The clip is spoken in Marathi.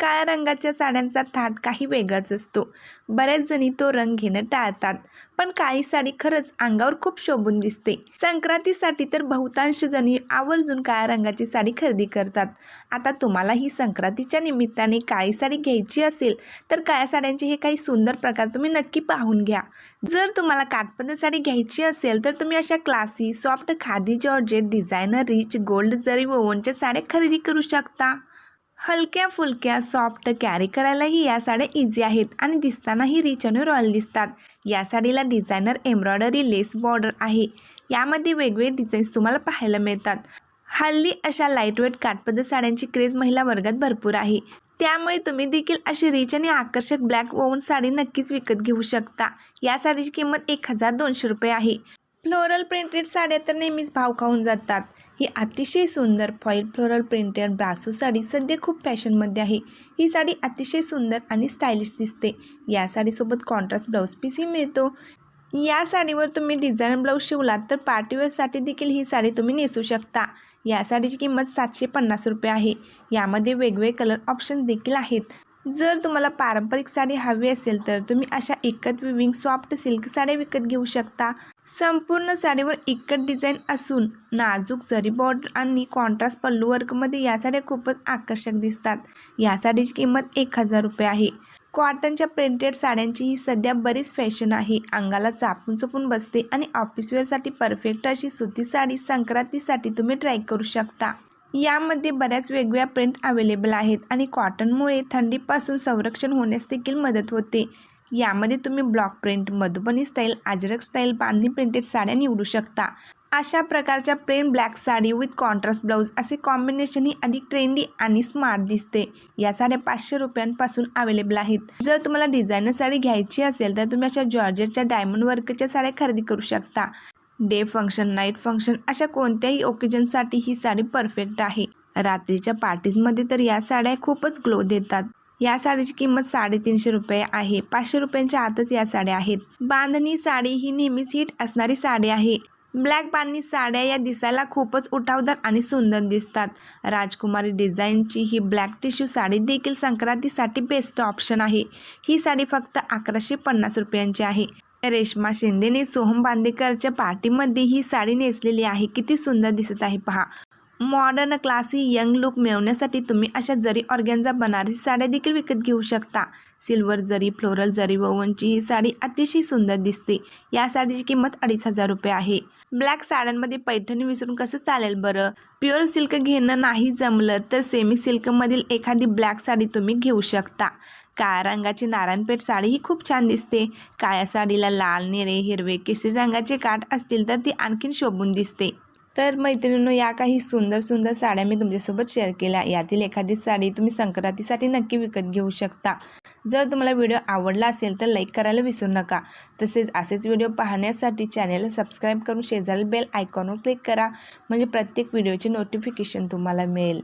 काळ्या रंगाच्या साड्यांचा थाट काही वेगळाच असतो. बऱ्याच जणी तो रंग घेणं टाळतात. पण काळी साडी खरंच अंगावर खूप शोभून दिसते. संक्रांतीसाठी तर बहुतांश जणी आवर्जून काळ्या रंगाची साडी खरेदी करतात. आता तुम्हाला ही संक्रांतीच्या निमित्ताने काळी साडी घ्यायची असेल तर काळ्या साड्यांचे हे काही सुंदर प्रकार तुम्ही नक्की पाहून घ्या. जर तुम्हाला काठपदर साडी घ्यायची असेल तर तुम्ही अशा classy soft khadi georgette designer rich gold zari वोवनच्या साड्या खरेदी करू शकता. हलक्या फुलक्या सॉफ्ट कॅरी करायलाही या साड्या इझी आहेत आणि दिसतानाही रिच आणि रॉयल दिसतात. या साडीला डिझायनर एम्ब्रॉयडरी लेस बॉर्डर आहे. यामध्ये वेगवेगळे डिझाईन्स तुम्हाला पाहायला मिळतात. हल्ली अशा लाईटवेट काठपदर साड्यांची क्रेज महिला वर्गात भरपूर आहे. त्यामुळे तुम्ही देखील अशी रिच आणि आकर्षक ब्लॅक वोवन साडी नक्कीच विकत घेऊ शकता. या साडीची किंमत एक हजार दोनशे रुपये आहे. फ्लोरल प्रिंटेड साड्या तर नेहमीच भाव खाऊन जातात. ही अतिशय सुंदर foil floral printed brasso sari सध्या खूप फॅशनमध्ये आहे. ही साडी अतिशय सुंदर आणि स्टायलिश दिसते. या साडीसोबत कॉन्ट्रास्ट ब्लाऊज पीसही मिळतो. या साडीवर तुम्ही डिझाईन ब्लाऊज शिवलात तर पार्टीवेअरसाठी देखील ही साडी तुम्ही नेसू शकता. या साडीची किंमत सातशे पन्नास रुपये आहे. यामध्ये वेगवेगळे कलर ऑप्शन देखील आहेत. जर तुम्हाला पारंपरिक साडी हवी असेल तर तुम्ही अशा इकत विविंग सॉफ्ट सिल्क साड्या विकत घेऊ शकता. संपूर्ण साडीवर इकट डिझाईन असून नाजूक जरी बॉर्डर आणि कॉन्ट्रास्ट पल्लू वर्कमध्ये या साड्या खूपच आकर्षक दिसतात. या साडीची किंमत एक हजार रुपये आहे. कॉटनच्या प्रिंटेड साड्यांची ही सध्या बरीच फॅशन आहे. अंगाला चापून चुपून बसते आणि ऑफिसवेअरसाठी परफेक्ट अशी सुती साडी संक्रांतीसाठी तुम्ही ट्राय करू शकता. यामध्ये बऱ्याच वेगवेगळ्या प्रिंट अवेलेबल आहेत आणि कॉटनमुळे थंडीपासून संरक्षण होण्यास देखील मदत होते. यामध्ये तुम्ही block print Madhubani style Ajrak style bandhani printed साड्या निवडू शकता. अशा प्रकारच्या plain black sari with contrast blouse असे कॉम्बिनेशन ही अधिक ट्रेंडी आणि स्मार्ट दिसते. या साड्या पाचशे रुपयांपासून अवेलेबल आहेत. जर तुम्हाला डिझायनर साडी घ्यायची असेल तर तुम्ही अशा जॉर्जेटच्या डायमंड वर्कच्या साड्या खरेदी करू शकता. डे फंक्शन नाईट फंक्शन अशा कोणत्याही ओकेजनसाठी ही साडी परफेक्ट आहे. रात्रीच्या पार्टीजमध्ये तर या साड्या खूपच ग्लो देतात. या साडीची किंमत साडेतीनशे रुपये आहे. पाचशे रुपयांच्या आतच या साड्या आहेत. बांधणी साडी ही नेहमीच हिट असणारी साडी आहे. ब्लॅक बांधणी साड्या या दिसायला खूपच उठावदार आणि सुंदर दिसतात. राजकुमारी डिझाईनची ही ब्लॅक टिश्यू साडी देखील संक्रांतीसाठी बेस्ट ऑप्शन आहे. ही साडी फक्त अकराशे पन्नास रुपयांची आहे. रेश्मा शिंदेने सोहम बांदेकरच्या पार्टीमध्ये ही साडी नेसलेली आहे. किती सुंदर दिसत आहे पहा. मॉडर्न क्लासी यंग लुक मिळवण्यासाठी तुम्ही अशा जरी ऑर्गॅन्झा बनारसी साड्या देखील विकत घेऊ शकता. सिल्वर जरी फ्लोरल जरी ववनची ही साडी अतिशय सुंदर दिसते. या साडीची किंमत अडीच हजार रुपये आहे. ब्लॅक साड्यांमध्ये पैठणी विसरून कसं चालेल बरं? प्युअर सिल्क घेणं नाही जमलं तर सेमी सिल्कमधील एखादी ब्लॅक साडी तुम्ही घेऊ शकता. काळ्या रंगाची नारायणपेठ साडी ही खूप छान दिसते. काळ्या साडीला लाल निळे हिरवे केसरी रंगाचे काठ असतील तर ती आणखीन शोभून दिसते. तर मैत्रिणींनो या काही सुंदर सुंदर साड्या मी तुमच्यासोबत शेअर केल्या. यातील एखादी साडी तुम्ही संक्रांतीसाठी नक्की विकत घेऊ शकता. जर तुम्हाला व्हिडिओ आवडला असेल तर लाईक करायला विसरू नका. तसेच असेच व्हिडिओ पाहण्यासाठी चॅनेलला सबस्क्राईब करून शेजारी बेल आयकॉनवर क्लिक करा. म्हणजे प्रत्येक व्हिडिओचे नोटिफिकेशन तुम्हाला मिळेल.